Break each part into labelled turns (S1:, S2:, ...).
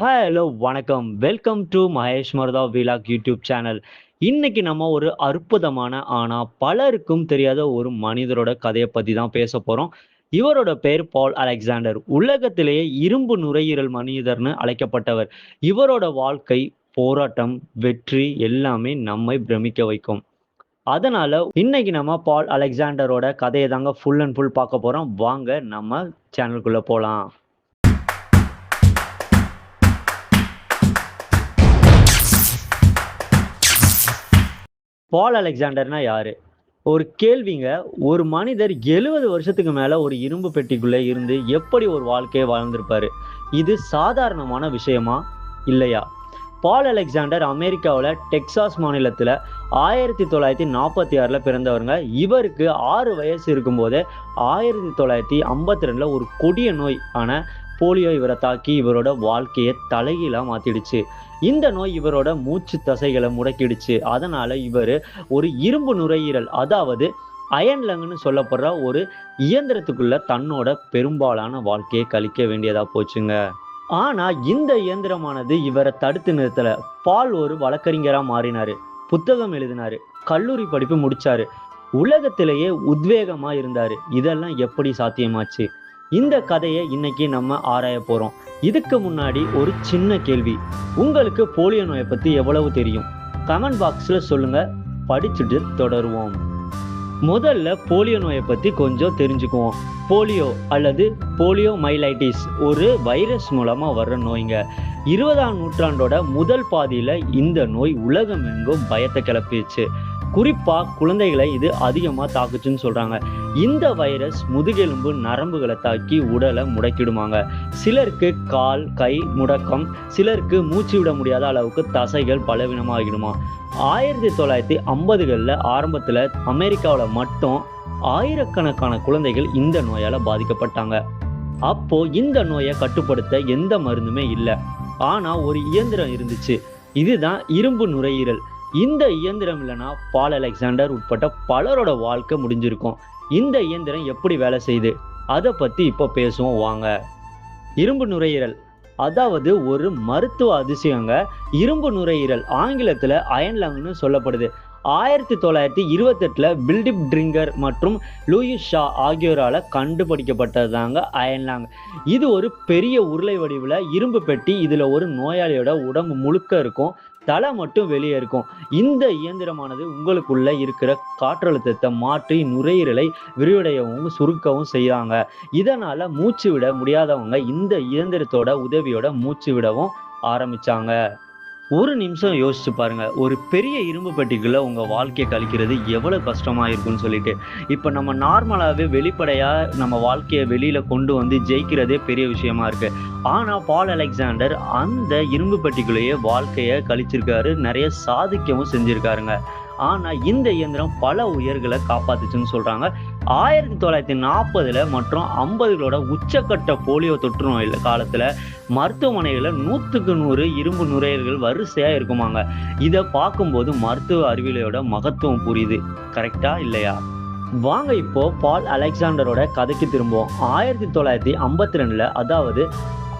S1: Hello வணக்கம். Welcome to Mahesh Marutha vlog YouTube channel இன்னைக்கு நம்ம ஒரு அற்புதமான ஆனால் பலருக்கும் தெரியாத ஒரு மனிதரோட கதையை பற்றி தான் பேச போகிறோம் இவரோட பேர் பால் அலெக்சாண்டர் உலகத்திலேயே இரும்பு நுரையீரல் மனிதர்னு அழைக்கப்பட்டவர். இவரோட வாழ்க்கை போராட்டம் வெற்றி எல்லாமே நம்மை பிரமிக்க வைக்கும். அதனால இன்னைக்கு நம்ம பால் அலெக்சாண்டரோட கதையை தாங்க ஃபுல் அண்ட் ஃபுல் பார்க்க போகிறோம் வாங்க நம்ம சேனலுக்குள்ளே போகலாம் பால் அலெக்சாண்டர்னா யாரு? ஒரு கேள்விங்க. ஒரு மனிதர் எழுபது வருஷத்துக்கு மேல ஒரு இரும்பு பெட்டிக்குள்ள இருந்து எப்படி ஒரு வாழ்க்கையை வாழ்ந்திருப்பாரு? இது சாதாரணமான விஷயமா? இல்லையா? பால் அலெக்சாண்டர் அமெரிக்காவில் டெக்சாஸ் மாநிலத்தில் ஆயிரத்தி தொள்ளாயிரத்தி நாற்பத்தி ஆறில் பிறந்தவருங்க. இவருக்கு ஆறு வயசு இருக்கும்போது ஆயிரத்தி தொள்ளாயிரத்தி ஐம்பத்தி ரெண்டில் ஒரு கொடிய நோய் ஆன போலியோ இவரை தாக்கி இவரோட வாழ்க்கையை தலைகீழாக மாற்றிடுச்சு இந்த நோய் இவரோட மூச்சு தசைகளை முடக்கிடுச்சு. அதனால் இவர் ஒரு இரும்பு நுரையீரல் அதாவது அயன் லங்குன்னு சொல்லப்படுற ஒரு இயந்திரத்துக்குள்ள தன்னோட பெரும்பாலான வாழ்க்கையை கழிக்க வேண்டியதாக போச்சுங்க. ஆனா இந்த இயந்திரமானது இவரை தடுத்து நிறுத்தல. பால் ஒரு வழக்கறிஞரா மாறினாரு. புத்தகம் எழுதினாரு. கல்லூரி படிப்பு முடிச்சாரு. உலகத்திலேயே உத்வேகமா இருந்தாரு. இதெல்லாம் எப்படி சாத்தியமாச்சு? இந்த கதையை இன்னைக்கு நம்ம ஆராய போறோம். இதுக்கு முன்னாடி ஒரு சின்ன கேள்வி. உங்களுக்கு போலியோ நோயை பத்தி எவ்வளவு தெரியும்? கமெண்ட் பாக்ஸ்ல சொல்லுங்க. படிச்சுட்டு தொடருவோம். முதல்ல போலியோ நோயை பத்தி கொஞ்சம் தெரிஞ்சுக்குவோம். போலியோ அல்லது போலியோ மைலைட்டிஸ் ஒரு வைரஸ் மூலமாக வர்ற நோய்ங்க. இருபதாம் நூற்றாண்டோட முதல் பாதியில் இந்த நோய் உலகம் எங்கும் பயத்தை கிளப்பிச்சு குறிப்பாக குழந்தைகளை இது அதிகமாக தாக்குச்சுன்னு சொல்கிறாங்க இந்த வைரஸ் முதுகெலும்பு நரம்புகளை தாக்கி உடலை முடக்கிடுமாங்க. சிலருக்கு கால் கை முடக்கம் சிலருக்கு மூச்சு விட முடியாத அளவுக்கு தசைகள் பலவீனமாகிடுமா. ஆயிரத்தி தொள்ளாயிரத்தி ஐம்பதுகளில் ஆரம்பத்தில் அமெரிக்காவில் மட்டும் ஆயிரக்கணக்கான குழந்தைகள் இந்த நோயால் பாதிக்கப்பட்டாங்க. அப்போ இந்த நோயை கட்டுப்படுத்த எந்த மருந்துமே இல்லை. ஆனால் ஒரு இயந்திரம் இருந்துச்சு. இதுதான் இரும்பு நுரையீரல். இந்த இயந்திரம் இல்லைன்னா பால் அலெக்சாண்டர் உட்பட்ட பலரோட வாழ்க்கை முடிஞ்சிருக்கும். இந்த இயந்திரம் எப்படி வேலை செய்யுது? அதை பற்றி இப்போ பேசுவோம் வாங்க. இரும்பு நுரையீரல். அதாவது ஒரு மருத்துவ அதிசயங்க இரும்பு நுரையீரல் ஆங்கிலத்தில் அயன் லங்னு சொல்லப்படுது. ஆயிரத்தி தொள்ளாயிரத்தி இருபத்தெட்டில் பில்டிப் ட்ரிங்கர் மற்றும் லூயிஸ் ஷா ஆகியோரால் கண்டுபிடிக்கப்பட்டது தாங்க அயன்லாங் இது ஒரு பெரிய உருளை வடிவில் இரும்பு பெட்டி இதில் ஒரு நோயாளியோட உடம்பு முழுக்க இருக்கும் தலை மட்டும் வெளியே இருக்கும். இந்த இயந்திரமானது உங்களுக்குள்ள இருக்கிற காற்றழுத்தத்தை மாற்றி நுரையீரலை விரிவடையவும் சுருக்கவும் செய்கிறாங்க இதனால மூச்சு விட முடியாதவங்க இந்த இயந்திரத்தோட உதவியோட மூச்சு விடவும் ஆரம்பிச்சாங்க. ஒரு நிமிஷம் யோசிச்சு பாருங்க. ஒரு பெரிய இரும்பு பெட்டிக்குள்ள உங்க வாழ்க்கையை கழிக்கிறது எவ்வளவு கஷ்டமா இருக்கும்னு சொல்லிட்டு. இப்போ நம்ம நார்மலாகவே வெளிப்படையா நம்ம வாழ்க்கையை வெளியில கொண்டு வந்து ஜெயிக்கிறதே பெரிய விஷயமா இருக்கு. ஆனா பால் அலெக்சாண்டர் அந்த இரும்பு பெட்டிக்குள்ளேயே வாழ்க்கையை கழிச்சிருக்காரு. நிறைய சாதிக்கவும் செஞ்சிருக்காருங்க. ஆனா இந்த இயந்திரம் பல உயர்களை காப்பாத்துச்சுன்னு சொல்றாங்க. ஆயிரத்தி தொள்ளாயிரத்தி நாற்பதுல மற்றும் ஐம்பதுகளோட உச்சக்கட்ட போலியோ தொற்று நோய் காலத்துல மருத்துவமனைகளில் நூற்றுக்கு நூறு இரும்பு நுரையீரல்கள் வரிசையா இருக்குமாங்க. இதை பார்க்கும்போது மருத்துவ அறிவியலோட மகத்துவம் புரியுது. கரெக்டா இல்லையா? வாங்க இப்போ பால் அலெக்சாண்டரோட கதைக்கு திரும்புவோம். ஆயிரத்தி தொள்ளாயிரத்தி ஐம்பத்தி ரெண்டுல அதாவது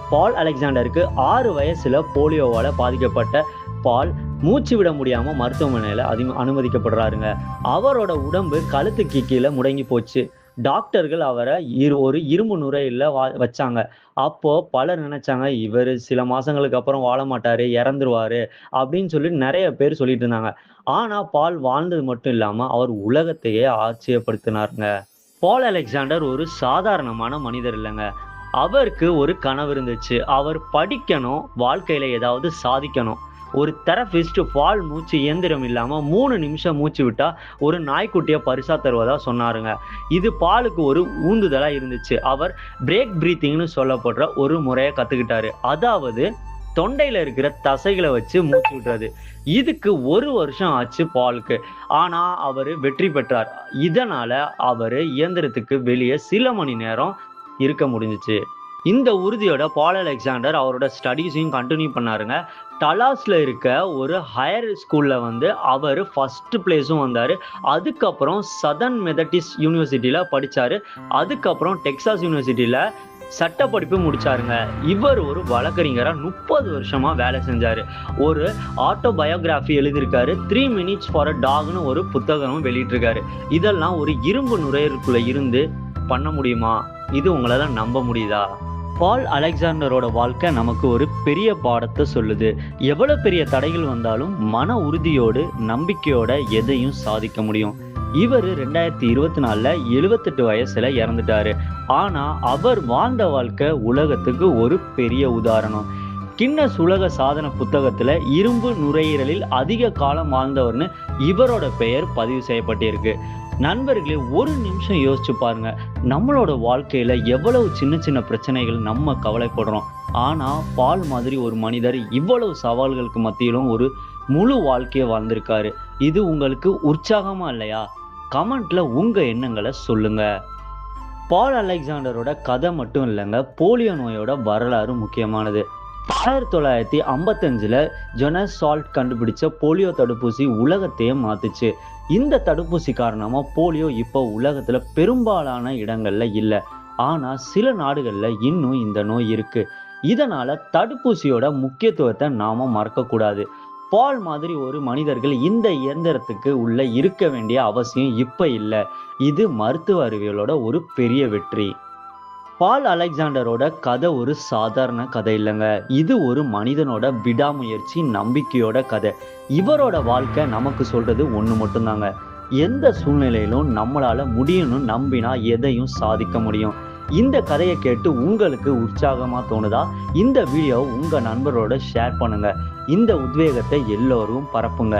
S1: பால் அலெக்சாண்டருக்கு ஆறு வயசுல போலியோவால பாதிக்கப்பட்ட பால் மூச்சு விட முடியாமல் மருத்துவமனையில் அதி அனுமதிக்கப்படுறாருங்க. அவரோட உடம்பு கழுத்துக்கு கீழே முடங்கி போச்சு. டாக்டர்கள் அவரை இரு ஒரு இரும்பு நுரையில் வா வச்சாங்க. அப்போ பலர் நினைச்சாங்க இவர் சில மாசங்களுக்கு அப்புறம் வாழ மாட்டாரு இறந்துருவாரு அப்படின்னு சொல்லி நிறைய பேர் சொல்லிட்டு இருந்தாங்க. ஆனா பால் வாழ்ந்தது மட்டும் இல்லாம அவர் உலகத்தையே ஆச்சரியப்படுத்தினாருங்க. பால் அலெக்சாண்டர் ஒரு சாதாரணமான மனிதர் இல்லைங்க. அவருக்கு ஒரு கனவு இருந்துச்சு. அவர் படிக்கணும் வாழ்க்கையில ஏதாவது சாதிக்கணும். ஒரு தெரபிஸ்ட் பால் மூச்சு இயந்திரம் இல்லாமல் மூணு நிமிஷம் மூச்சு விட்டால் ஒரு நாய்க்குட்டியை பரிசா தருவதா சொன்னாருங்க. இது பாலுக்கு ஒரு ஊந்துதலாக இருந்துச்சு. அவர் பிரேக் பிரீத்திங்னு சொல்லப்படுற ஒரு முறையை கற்றுக்கிட்டாரு அதாவது தொண்டையில் இருக்கிற தசைகளை வச்சு மூச்சு விடுறது. இதுக்கு ஒரு வருஷம் ஆச்சு பாலுக்கு. ஆனால் அவர் வெற்றி பெற்றார். இதனால் அவர் இயந்திரத்துக்கு வெளியே சில மணி நேரம் இருக்க முடிஞ்சிச்சு. இந்த உறுதியோட பால் அலெக்சாண்டர் அவரோட ஸ்டடீஸையும் கண்டினியூ பண்ணாருங்க. டலாஸில் இருக்க ஒரு ஹையர் ஸ்கூலில் வந்து அவர் ஃபஸ்ட்டு பிளேஸும் வந்தார். அதுக்கப்புறம் சதர்ன் மெதடிஸ் யூனிவர்சிட்டியில் படித்தார் அதுக்கப்புறம் டெக்சாஸ் யூனிவர்சிட்டியில் சட்ட படிப்பு முடிச்சாருங்க. இவர் ஒரு வழக்கறிஞராக முப்பது வருஷமா வேலை செஞ்சாரு. ஒரு ஆட்டோபயோகிராஃபி எழுதியிருக்காரு. த்ரீ மினிட்ஸ் ஃபார் அ டாக்னு ஒரு புத்தகமும் வெளியிட்டிருக்காரு. இதெல்லாம் ஒரு இரும்பு நுரையீரலுக்குள்ள இருந்து பண்ண முடியுமா? இது உங்களால நம்ப முடியுதா? பால் அலெக்சாண்டரோட வாழ்க்கை நமக்கு ஒரு பெரிய பாடத்தை சொல்லுது. எவ்வளவு பெரிய தடைகள் வந்தாலும் மன உறுதியோடு நம்பிக்கையோட எதையும் சாதிக்க முடியும். இவர் ரெண்டாயிரத்தி இருபத்தி நாலில் எழுவத்தெட்டு வயசுல இறந்துட்டாரு. ஆனா அவர் வாழ்ந்த வாழ்க்கை உலகத்துக்கு ஒரு பெரிய உதாரணம். கின்னஸ் உலக சாதன புத்தகத்துல இரும்பு நுரையீரலில் அதிக காலம் வாழ்ந்தவர்னு இவரோட பெயர் பதிவு செய்யப்பட்டிருக்கு. நண்பர்களே ஒரு நிமிஷம் யோசிச்சு பாருங்க. நம்மளோட வாழ்க்கையில எவ்வளவு சின்ன சின்ன பிரச்சனைகள் நம்ம கவலைப்படுறோம். ஆனா பால் மாதிரி ஒரு மனிதர் இவ்வளவு சவால்களுக்கு மத்தியிலும் ஒரு முழு வாழ்க்கையை வாழ்ந்திருக்காரு. இது உங்களுக்கு உற்சாகமா இல்லையா? கமெண்ட்ல உங்க எண்ணங்களை சொல்லுங்க. பால் அலெக்சாண்டரோட கதை மட்டும் இல்லைங்க போலியோ நோயோட வரலாறு முக்கியமானது. ஆயிரத்தி தொள்ளாயிரத்தி ஐம்பத்தஞ்சில் ஜொனஸ் சால்ட் கண்டுபிடிச்ச போலியோ தடுப்பூசி உலகத்தையே மாத்துச்சு. இந்த தடுப்பூசி காரணமாக போலியோ இப்போ உலகத்தில் பெரும்பாலான இடங்களில் இல்லை. ஆனால் சில நாடுகளில் இன்னும் இந்த நோய் இருக்கு. இதனால தடுப்பூசியோட முக்கியத்துவத்தை நாம மறக்கக்கூடாது. பால் மாதிரி ஒரு மனிதர்கள் இந்த இயந்திரத்துக்கு உள்ள இருக்க வேண்டிய அவசியம் இப்போ இல்லை. இது மருத்துவ அறிவியலோட ஒரு பெரிய வெற்றி. பால் அலெக்சாண்டரோட கதை ஒரு சாதாரண கதை இல்லைங்க. இது ஒரு மனிதனோட விடாமுயற்சி நம்பிக்கையோட கதை. இவரோட வாழ்க்கை நமக்கு சொல்றது ஒன்று மட்டும்தாங்க. எந்த சூழ்நிலையிலும் நம்மளால முடியும்னு நம்பினா எதையும் சாதிக்க முடியும். இந்த கதையை கேட்டு உங்களுக்கு உற்சாகமாக தோணுதா? இந்த வீடியோ உங்கள் நண்பரோட ஷேர் பண்ணுங்க. இந்த உத்வேகத்தை எல்லோரும் பரப்புங்க.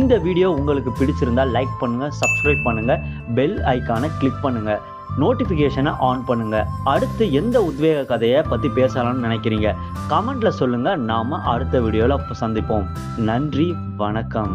S1: இந்த வீடியோ உங்களுக்கு பிடிச்சிருந்தா லைக் பண்ணுங்க சப்ஸ்கிரைப் பண்ணுங்க. பெல் ஐக்கானை கிளிக் பண்ணுங்க. நோட்டிஃபிகேஷனை ஆன் பண்ணுங்க. அடுத்து எந்த உத்வேக கதையை பற்றி பேசலாம்னு நினைக்கிறீங்க? கமெண்ட்ல சொல்லுங்க. நாம அடுத்த வீடியோவில் சந்திப்போம். நன்றி வணக்கம்.